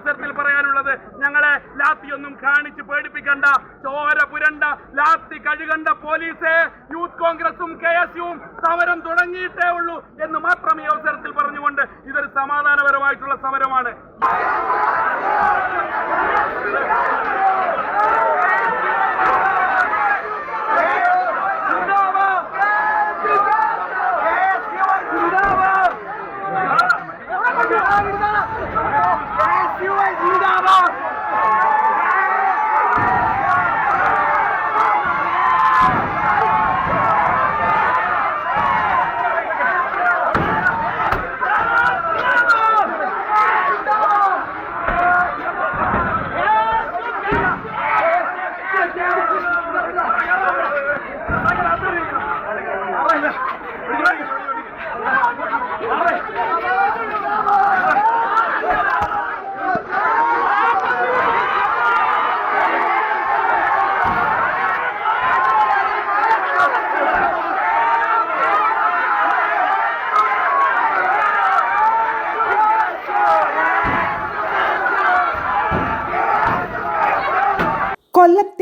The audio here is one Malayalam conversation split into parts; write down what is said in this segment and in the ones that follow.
അവസരത്തിൽ പറയാനുള്ളത് ഞങ്ങളെ ലാത്തി ഒന്നും കാണിച്ച് പേടിപ്പിക്കണ്ട ചോര പുരണ്ട ലാത്തി കഴുകണ്ട പോലീസ് യൂത്ത് കോൺഗ്രസും കെ എസ് യുവും സമരം തുടങ്ങിയിട്ടേ ഉള്ളൂ എന്ന് മാത്രം ഈ അവസരത്തിൽ പറഞ്ഞുകൊണ്ട് ഇതൊരു സമാധാനപരമായിട്ടുള്ള സമരമാണ്.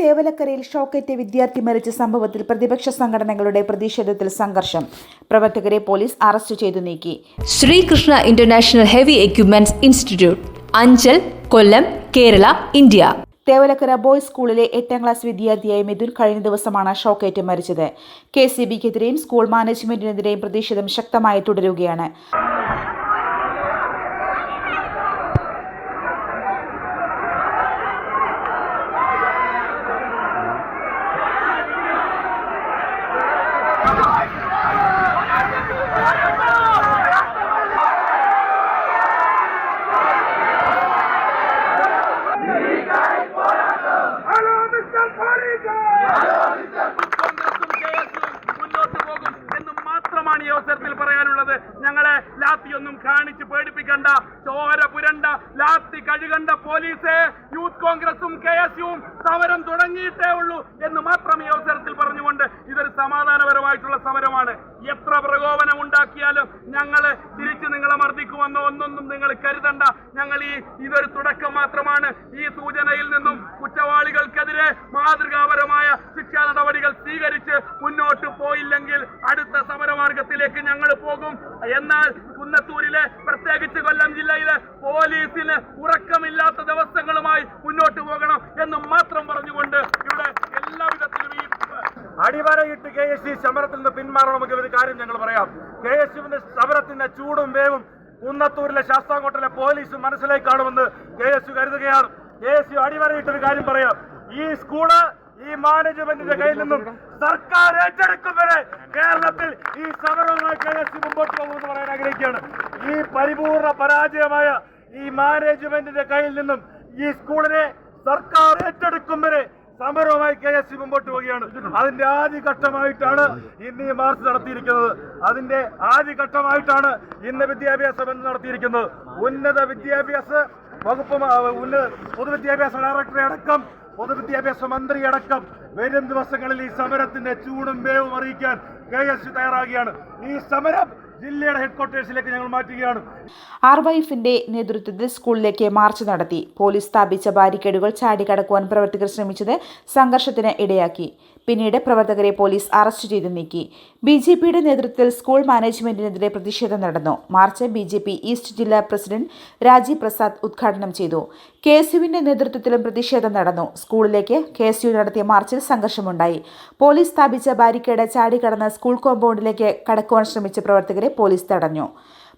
കൊല്ലം തേവലക്കരയിൽ ഷോക്കേറ്റ് വിദ്യാർത്ഥി മരിച്ച സംഭവത്തിൽ പ്രതിപക്ഷ സംഘടനകളുടെ പ്രതിഷേധത്തിൽ സംഘർഷം. പ്രവർത്തകരെ പോലീസ് അറസ്റ്റ് ചെയ്തു നീക്കി. Sreekrishna international heavy equipments institute Anchal Kollam Kerala India. Thevalakkara boys സ്കൂളിലെ എട്ടാം ക്ലാസ് വിദ്യാർത്ഥിയായ മിഥുൻ കഴിഞ്ഞ ദിവസമാണ് ഷോക്കേറ്റ് മരിച്ചത്. കെ സി ബിക്കെതിരെയും സ്കൂൾ മാനേജ്മെന്റിനെതിരെയും പ്രതിഷേധം ശക്തമായി തുടരുകയാണ് ഹലോ മിസ്റ്റർ പോലീസ് കോൺഗ്രസും കെ എസ് മുന്നോട്ട് പോകും എന്ന് മാത്രമാണ് ഈ അവസരത്തിൽ പറയാനുള്ളത് ഞങ്ങളെ ലാത്തിയൊന്നും കാണിച്ച് പേടിപ്പിക്കണ്ട ചോര പുരണ്ട ലാത്തി കഴുകണ്ട പോലീസെ യൂത്ത് കോൺഗ്രസും കെ സമരം തുടങ്ങിയിട്ടേ ഉള്ളൂ എന്ന് മാത്രം ഈ അവസരത്തിൽ പറഞ്ഞുകൊണ്ട് ഇതൊരു സമാധാനപരമായിട്ടുള്ള സമരമാണ്. എത്ര പ്രകോപനം ഉണ്ടാക്കിയാലും ഞങ്ങൾ തിരിച്ചു നിങ്ങളെ മർദ്ദിക്കുമെന്നോ ഒന്നൊന്നും നിങ്ങൾ കരുതണ്ട. ഞങ്ങൾ ഈ ഇതൊരു തുടക്കം മാത്രമാണ്. ഈ സൂചനയിൽ നിന്നും കുറ്റവാളികൾക്കെതിരെ മാതൃകാപരമായ ശിക്ഷാ നടപടികൾ സ്വീകരിച്ച് മുന്നോട്ട് പോയില്ലെങ്കിൽ അടുത്ത സമരമാർഗത്തിലേക്ക് ഞങ്ങൾ പോകും. എന്നാൽ കുന്നത്തൂരിലെ പ്രത്യേകിച്ച് കൊല്ലം ജില്ലയിലെ പോലീസിന് ഉറക്കമില്ലാത്ത പോകണം എന്ന് മാത്രം പറഞ്ഞുകൊണ്ട് ഇവിടെ എല്ലാവിധത്തിലും ഈ അടിവരയിട്ട് കെ എസ് സി സമരത്തിൽ നിന്ന് പിന്മാറണമെങ്കിൽ ഒരു കാര്യം ഞങ്ങൾ പറയാം. കെ എസ് യുവിന്റെ സമരത്തിന്റെ ചൂടും വേവും കുന്നത്തൂരിലെ ശാസ്താംകോട്ടിലെ പോലീസ് മനസ്സിലേക്ക് കാണുമെന്ന് കെ എസ് യു കരുതുകയാണ്. കെ എസ് യു അടിവരയിട്ടൊരു കാര്യം പറയാം. ഈ സ്കൂൾ ഈ മാനേജ്മെന്റിന്റെ കയ്യിൽ നിന്നും സർക്കാർ ഏറ്റെടുക്കും വരെ കേരളത്തിൽ ഈ സമരവുമായി കെ എസ് യു മുമ്പോട്ട് പോകുമെന്ന് പറയാൻ ആഗ്രഹിക്കുകയാണ്. ഈ പരിപൂർണ പരാജയമായ ഈ മാനേജ്മെന്റിന്റെ കയ്യിൽ നിന്നും ഈ സ്കൂളിനെ സർക്കാർ ഏറ്റെടുക്കും വരെ സമരവുമായി കെ എസ് സി മുമ്പോട്ട് പോവുകയാണ്. അതിന്റെ ആദ്യഘട്ടമായിട്ടാണ് ഇന്ന് ഈ മാർച്ച് നടത്തിയിരിക്കുന്നത്. അതിന്റെ ആദ്യഘട്ടമായിട്ടാണ് ഇന്ന് വിദ്യാഭ്യാസ ബന്ധം നടത്തിയിരിക്കുന്നത്. ഉന്നത വിദ്യാഭ്യാസ വകുപ്പ് ഉന്നത പൊതുവിദ്യാഭ്യാസ ഡയറക്ടറെ അടക്കം പൊതുവിദ്യാഭ്യാസ മന്ത്രി അടക്കം വരും ദിവസങ്ങളിൽ ഈ സമരത്തിന്റെ ചൂടും വേവും അറിയിക്കാൻ കെ എസ് സി തയ്യാറാകുകയാണ് ഈ സമരം ജില്ലയുടെ ഹെഡ്ക്വാർട്ടേഴ്സിലേക്ക് ഞങ്ങൾ മാറ്റുകയാണ്. ആർ വൈഫിന്റെ നേതൃത്വത്തിൽ സ്കൂളിലേക്ക് മാർച്ച് നടത്തി. പോലീസ് സ്ഥാപിച്ച ബാരിക്കേഡുകൾ ചാടിക്കടക്കുവാൻ പ്രവർത്തകർ ശ്രമിച്ചത് സംഘർഷത്തിന് ഇടയാക്കി. പിന്നീട് പ്രവർത്തകരെ പോലീസ് അറസ്റ്റ് ചെയ്ത് നീക്കി. ബി ജെ പിയുടെ നേതൃത്വത്തിൽ സ്കൂൾ മാനേജ്മെന്റിനെതിരെ പ്രതിഷേധം നടന്നു. March B J P east ജില്ലാ പ്രസിഡന്റ് രാജീവ് പ്രസാദ് ഉദ്ഘാടനം ചെയ്തു. കെ എസ് യുവിന്റെ നേതൃത്വത്തിലും പ്രതിഷേധം നടന്നു. സ്കൂളിലേക്ക് കെ എസ് യു നടത്തിയ മാർച്ചിൽ സംഘർഷമുണ്ടായി. പോലീസ് സ്ഥാപിച്ച ബാരിക്കേഡ് ചാടിക്കടന്ന് സ്കൂൾ കോമ്പൗണ്ടിലേക്ക് കടക്കുവാൻ ശ്രമിച്ച പ്രവർത്തകരെ പോലീസ് തടഞ്ഞു.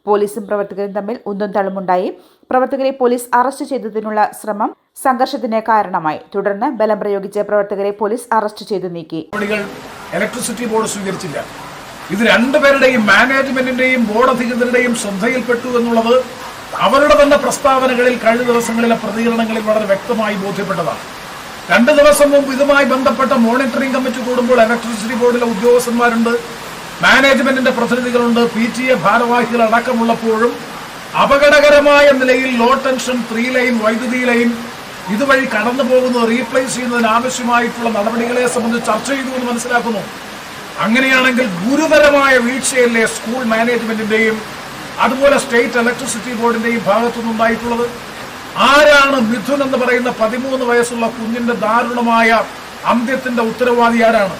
പോലീസും പ്രവർത്തകരും തമ്മിൽ ഉന്തും തള്ളുമുണ്ടായി. പ്രവർത്തകരെ പോലീസ് അറസ്റ്റ് ചെയ്തതിനുള്ള ശ്രമം സംഘർഷത്തിന് കാരണമായി. തുടർന്ന് ബലം പ്രയോഗിച്ച് പ്രവർത്തകരെ പോലീസ് അറസ്റ്റ് ചെയ്തു നീക്കി. ഇലക്ട്രിസിറ്റി ബോർഡ് സ്വീകരിച്ചില്ല. ഇത് രണ്ടുപേരുടെയും മാനേജ്മെന്റിന്റെയും ബോർഡ് അധികൃതരുടെയും ശ്രദ്ധയിൽപ്പെട്ടു എന്നുള്ളത് അവരുടെ തന്നെ പ്രസ്താവനകളിൽ കഴിഞ്ഞ ദിവസങ്ങളിലെ പ്രതികരണങ്ങളിൽ വളരെ വ്യക്തമായി ബോധ്യപ്പെട്ടതാണ്. രണ്ട് ദിവസം മുമ്പ് ഇതുമായി ബന്ധപ്പെട്ട മോണിറ്ററിംഗ് കമ്മിറ്റി കൂടുമ്പോൾ ഇലക്ട്രിസിറ്റി ബോർഡിലെ ഉദ്യോഗസ്ഥന്മാരുണ്ട്. മാനേജ്മെന്റിന്റെ പ്രതിനിധികളുണ്ട്. പി ടി എ ഭാരവാഹികൾ അടക്കമുള്ളപ്പോഴും അപകടകരമായ നിലയിൽ ലോ ടെൻഷൻ ത്രീ ലൈൻ വൈദ്യുതി ലൈൻ ഇതുവഴി കടന്നു പോകുന്നത് റീപ്ലേസ് ചെയ്യുന്നതിന് ആവശ്യമായിട്ടുള്ള നടപടികളെ സംബന്ധിച്ച് ചർച്ച ചെയ്തു എന്ന് മനസ്സിലാക്കുന്നു. അങ്ങനെയാണെങ്കിൽ ഗുരുതരമായ വീഴ്ചയല്ലേ സ്കൂൾ മാനേജ്മെന്റിന്റെയും അതുപോലെ സ്റ്റേറ്റ് ഇലക്ട്രിസിറ്റി ബോർഡിന്റെയും ഭാഗത്തുനിന്നുണ്ടായിട്ടുള്ളത്? ആരാണ് മിഥുൻ എന്ന് പറയുന്ന പതിമൂന്ന് വയസ്സുള്ള കുഞ്ഞിന്റെ ദാരുണമായ അന്ത്യത്തിന്റെ ഉത്തരവാദി ആരാണ്?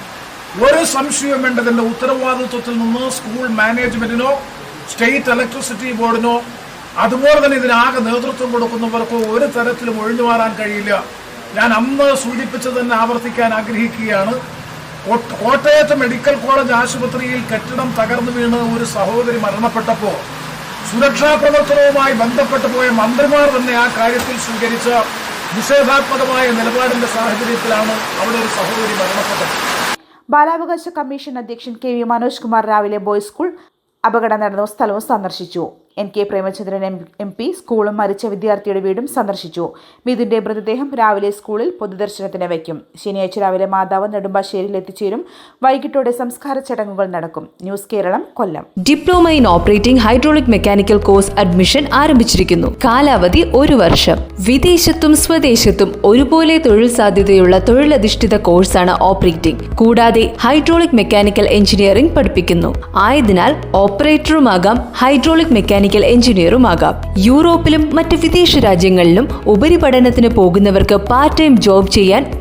ഒരു സംശയവും വേണ്ടതിന്റെ ഉത്തരവാദിത്വത്തിൽ നിന്ന് സ്കൂൾ മാനേജ്മെന്റിനോ സ്റ്റേറ്റ് ഇലക്ട്രിസിറ്റി ബോർഡിനോ അതുപോലെ തന്നെ ഇതിനാകെ നേതൃത്വം കൊടുക്കുന്നവർക്കോ ഒരു തരത്തിലും ഒഴിഞ്ഞു മാറാൻ കഴിയില്ല. ഞാൻ അന്ന് സൂചിപ്പിച്ചത് തന്നെ ആവർത്തിക്കാൻ ആഗ്രഹിക്കുകയാണ്. കോട്ട- കോട്ടയത്ത് മെഡിക്കൽ കോളേജ് ആശുപത്രിയിൽ കെട്ടിടം തകർന്നു വീണ് ഒരു സഹോദരി മരണപ്പെട്ടപ്പോൾ സുരക്ഷാ പ്രവർത്തനവുമായി ബന്ധപ്പെട്ടു പോയ മന്ത്രിമാർ തന്നെ ആ കാര്യത്തിൽ സ്വീകരിച്ച നിഷേധാത്മകമായ നിലപാടിന്റെ സാഹചര്യത്തിലാണ് അവിടെ ഒരു സഹോദരി മരണപ്പെട്ടത്. ബാലാവകാശ കമ്മീഷൻ അധ്യക്ഷൻ കെ വി മനോജ് കുമാർ രാവിലെ ബോയ്സ് സ്കൂൾ അപകടം നടന്ന സ്ഥലവും സന്ദർശിച്ചു. N K Premachandran M M P സ്കൂളും മരിച്ച വിദ്യാർത്ഥിയുടെ വീടും സന്ദർശിച്ചു. മിഥുന്റെ മൃതദേഹം രാവിലെ സ്കൂളിൽ പൊതുദർശനത്തിന് വയ്ക്കും. ശനിയാഴ്ച രാവിലെ മാതാവ് നെടുമ്പാശ്ശേരിയിൽ എത്തിച്ചേരും. വൈകിട്ടോടെ സംസ്കാര ചടങ്ങുകൾ നടക്കും. News Keralam Kollam. Diploma in operating hydraulic mechanical course admission ആരംഭിച്ചിരിക്കുന്നു. കാലാവധി ഒരു വർഷം. വിദേശത്തും സ്വദേശത്തും ഒരുപോലെ തൊഴിൽ സാധ്യതയുള്ള തൊഴിലധിഷ്ഠിത കോഴ്സാണ് ഓപ്പറേറ്റിംഗ്. കൂടാതെ ഹൈഡ്രോളിക് മെക്കാനിക്കൽ എഞ്ചിനീയറിംഗ് പഠിപ്പിക്കുന്നു. ആയതിനാൽ ഓപ്പറേറ്ററുമാകാം ഹൈഡ്രോളിക് മെക്കാനിക്കൽ എഞ്ചിനീയറുമാകാം. യൂറോപ്പിലും മറ്റ് വിദേശ രാജ്യങ്ങളിലും ഉപരിപഠനത്തിന് പോകുന്നവർക്ക് പാർട്ട് ടൈം ജോബ് ചെയ്യാൻ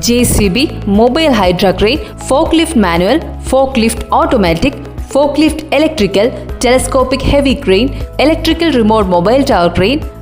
JCB mobile hydra crane forklift manual forklift automatic forklift electrical telescopic heavy crane electrical remote mobile tower crane